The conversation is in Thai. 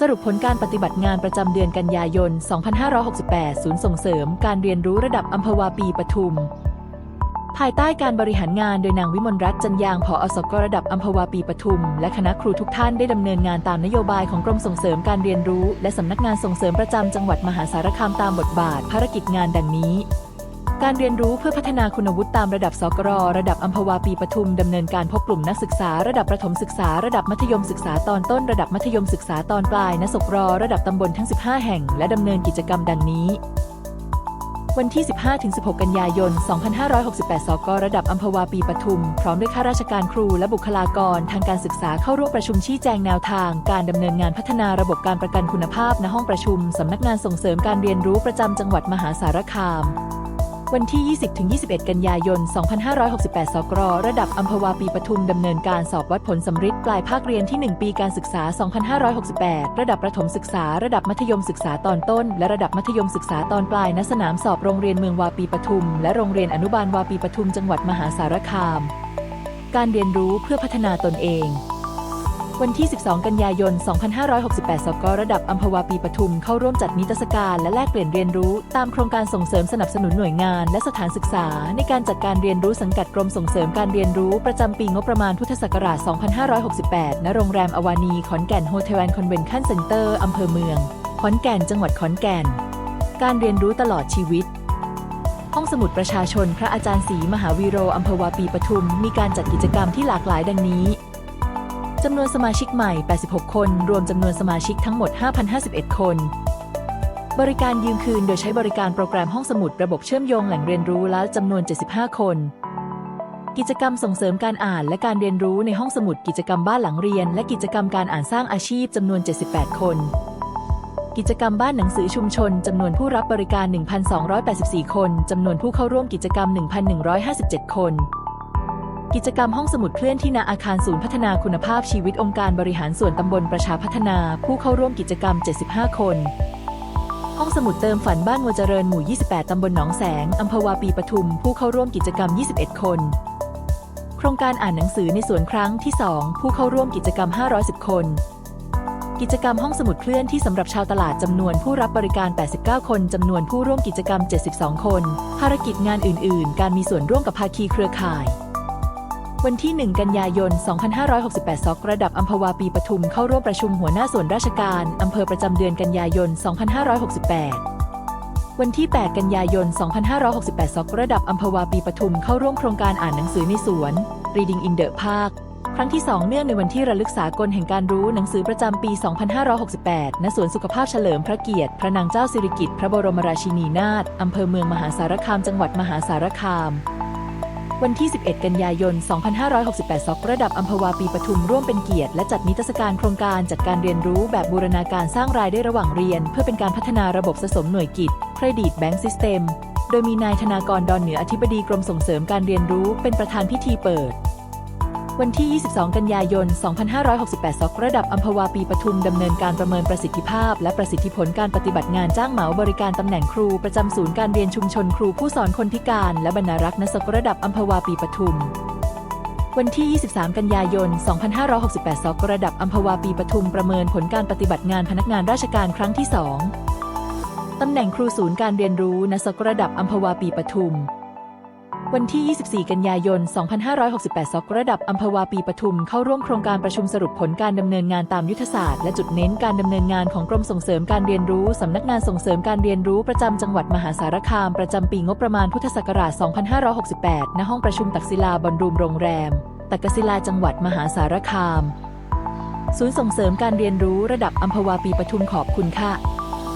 สรุปผลการปฏิบัติงานประจำเดือนกันยายน 2568 ศูนย์ส่งเสริมการเรียนรู้ระดับอัมพวาปีปทุม ภายใต้การบริหารงานโดยนางวิมลรัตน์จันยางผออสกระดับอัมพวาปีปทุม และคณะครูทุกท่านได้ดำเนินงานตามนโยบายของกรมส่งเสริมการเรียนรู้ และสำนักงานส่งเสริมประจำจังหวัดมหาสารคามตามบทบาทภารกิจงานดังนี้ การเรียนรู้เพื่อพัฒนาคุณวุฒิตามระดับสกรระดับอัมพวาปีปทุมดำเนินการพบกลุ่มนักศึกษา ระดับประถมศึกษา ระดับมัธยมศึกษาตอนต้น ระดับมัธยมศึกษาตอนปลายณสกรระดับตำบลทั้ง 15 แห่ง และดำเนินกิจกรรมดังนี้ วันที่ 15-16 กันยายน 2568 สกระดับอัมพวาปีปทุม พร้อมด้วยข้าราชการครูและบุคลากร ทางการศึกษาเข้าร่วมประชุมชี้แจงแนวทาง การดำเนินงานพัฒนาระบบการประกันคุณภาพณห้องประชุมสำนักงานส่งเสริมการเรียนรู้ประจำจังหวัดมหาสารคาม วันที่ 20-21 กันยายน 2568 สกรระดับอัมพวาปีปทุมดำเนินการสอบวัดผลสำริดปลายภาคเรียนที่ 1 ปีการศึกษา 2568 ระดับประถมศึกษา ระดับมัธยมศึกษาตอนต้น และระดับมัธยมศึกษาตอนปลายณสนามสอบโรงเรียนเมืองวาปีปทุม และโรงเรียนอนุบาลวาปีปทุมจังหวัดมหาสารคาม การเรียนรู้เพื่อพัฒนาตนเอง วันที่ 12 กันยายน 2568 สกระดับอัมพวาปีปทุมเข้าร่วมจัดนิทรรศการและแลกเปลี่ยนเรียนรู้ ตามโครงการส่งเสริมสนับสนุนหน่วยงาน และสถานศึกษา ในการจัดการเรียนรู้สังกัดกรมส่งเสริมการเรียนรู้ประจำปีงบประมาณพุทธศักราช 2568 ณ โรงแรมอวานีขอนแก่นโฮเทลแอนด์คอนเวนชั่นเซ็นเตอร์อำเภอเมือง ขอนแก่น จังหวัดขอนแก่น การเรียนรู้ตลอดชีวิตห้องสมุดประชาชนพระอาจารย์ศรีมหาวีโรอัมพวาปีปทุม มีการจัดกิจกรรมที่หลากหลายดังนี้ จำนวนสมาชิกใหม่ 86 คน รวมจำนวนสมาชิกทั้งหมด 5,051 คน บริการยืมคืนโดยใช้บริการโปรแกรมห้องสมุดระบบเชื่อมโยงแหล่งเรียนรู้แล้วจำนวน 75 คน กิจกรรมส่งเสริมการอ่านและการเรียนรู้ในห้องสมุดกิจกรรมบ้านหลังเรียน และกิจกรรมการอ่านสร้างอาชีพจำนวน 78 คน กิจกรรมบ้านหนังสือชุมชนจำนวนผู้รับบริการ 1,284 คนจำนวนผู้เข้าร่วมกิจกรรม 1,157 คน กิจกรรมห้องสมุดเคลื่อนที่ณอาคารศูนย์พัฒนาคุณภาพชีวิตองค์การบริหารส่วนตำบลประชาพัฒนา ผู้เข้าร่วมกิจกรรม 75 คน ห้องสมุดเติมฝันบ้านงัวเจริญหมู่ 28 ตำบลหนองแสง อำเภอวาปีปทุม ผู้เข้าร่วมกิจกรรม 21 คน โครงการอ่านหนังสือในสวนครั้งที่ 2 ผู้เข้าร่วมกิจกรรม 510 คน กิจกรรมห้องสมุดเคลื่อนที่สำหรับชาวตลาดจำนวนผู้รับบริการ 89 คนจำนวนผู้ร่วมกิจกรรม 72 คน ภารกิจงานอื่น ๆ การมีส่วนร่วมกับภาคีเครือข่าย วันที่ 1 กันยายน 2568 สกระดับอัมพวาปีปทุมเข้าร่วมประชุมหัวหน้าส่วนราชการอำเภอประจำเดือนกันยายน 2568 วันที่ 8 กันยายน 2568 สกระดับอัมพวาปีปทุมเข้าร่วมโครงการอ่านหนังสือในสวน Reading in the Park ครั้งที่ 2 เนื่องในวันที่ระลึกสากลแห่งการรู้หนังสือประจำปี 2568 ณ สวนสุขภาพเฉลิมพระเกียรติ พระนางเจ้าสิริกิติ์ พระบรมราชินีนาถอำเภอเมืองมหาสารคาม จังหวัดมหาสารคาม วันที่ 11 กันยายน 2568สกระดับอัมพวาปีปทุมร่วมเป็นเกียรติและจัดนิทรรศการโครงการจัดการเรียนรู้แบบบูรณาการสร้างรายได้ระหว่างเรียน เพื่อเป็นการพัฒนาระบบสะสมหน่วยกิจเครดิตแบงก์ซิสเต็ม โดยมีนายธนากรดอนเหนืออธิบดีกรมส่งเสริมการเรียนรู้เป็นประธานพิธีเปิด วันที่ 22 กันยายน 2568 สกระดับอัมพวาปีปทุมดำเนินการประเมินประสิทธิภาพ และประสิทธิผลการปฏิบัติงานจ้างเหมาบริการตำแหน่งครูประจำศูนย์การเรียนชุมชนครูผู้สอนคนพิการ และบรรณารักษ์ณสกระดับอัมพวาปีปทุมวันที่ 23 กันยายน 2568 สกระดับอัมพวาปีปทุมประเมินผลการปฏิบัติงานพนักงานราชการครั้งที่ 2 ตำแหน่งครูศูนย์การเรียนรู้ณสกระดับอัมพวาปีปทุม วันที่ 24 กันยายน 2568สกระดับอัมพวาปีปทุม เข้าร่วมโครงการประชุมสรุปผลการดำเนินงานตามยุทธศาสตร์และจุดเน้นการดำเนินงานของกรมส่งเสริมการเรียนรู้สำนักงานส่งเสริมการเรียนรู้ประจำจังหวัดมหาสารคาม ประจำปีงบประมาณพุทธศักราช 2568 ณ ห้องประชุมตักศิลาบอลรูมโรงแรม ตักศิลาจังหวัดมหาสารคาม ศูนย์ส่งเสริมการเรียนรู้ระดับอัมพวาปีปทุมขอบคุณค่ะ